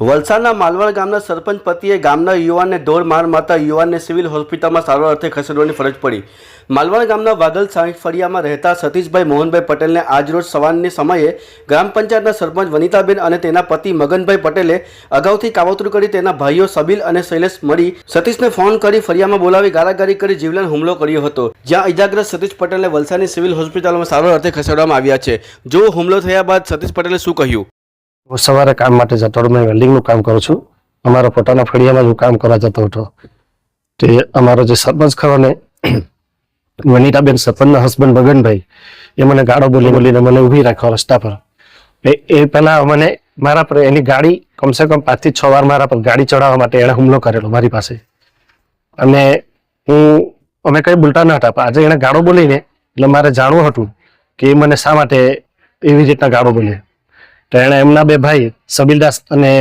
વલસાડના માલવણ ગામના સરપંચ પતિએ ગામના યુવાનને ઢોર માર મારતા યુવાનને સિવિલ હોસ્પિટલમાં સારવાર અર્થે ખસેડવાની ફરજ પડી. માલવાડ ગામના વાગલ ફળિયામાં રહેતા સતીશભાઈ મોહનભાઈ પટેલને આજરોજ સવારની સમયે ગ્રામ પંચાયતના સરપંચ વનિતાબેન અને તેના પતિ મગનભાઈ પટેલે અગાઉથી કાવતરું કરી તેના ભાઈઓ સબીલ અને શૈલેષ મળી સતીશને ફોન કરી ફરિયામાં બોલાવી ગારાગારી કરી જીવલેણ હુમલો કર્યો હતો. જ્યાં ઇજાગ્રસ્ત સતીશ પટેલને વલસાડની સિવિલ હોસ્પિટલમાં સારવાર અર્થે ખસેડવામાં આવ્યા છે. જો હુમલો થયા બાદ સતીશ પટેલે શું કહ્યું? હું સવારે કામ માટે જતો હતો મેં વેલ્ડિંગનું કામ કરું છું. અમારા પોતાના ફળિયામાં જ હું કામ કરવા જતો હતો. તે અમારો જે સરપંચ ખરો ને, વનિતાબેન સરપંચના હસબન્ડ ભગનભાઈ, એ મને ગાળો બોલી બોલીને મને ઊભી રાખ્યો રસ્તા પર. એ એ પહેલા મને મારા પર એની ગાડી કમસે કમ પાંચથી છ વાર મારા પર ગાડી ચડાવવા માટે એણે હુમલો કરેલો મારી પાસે. અને હું, અમે કંઈ બોલતા ન હતા, પણ આજે એણે ગાળો બોલીને, એટલે મારે જાણવું હતું કે એ મને શા માટે એવી રીતના ગાળો બોલે. તો એણે એમના બે ભાઈ સબીલદાસ અને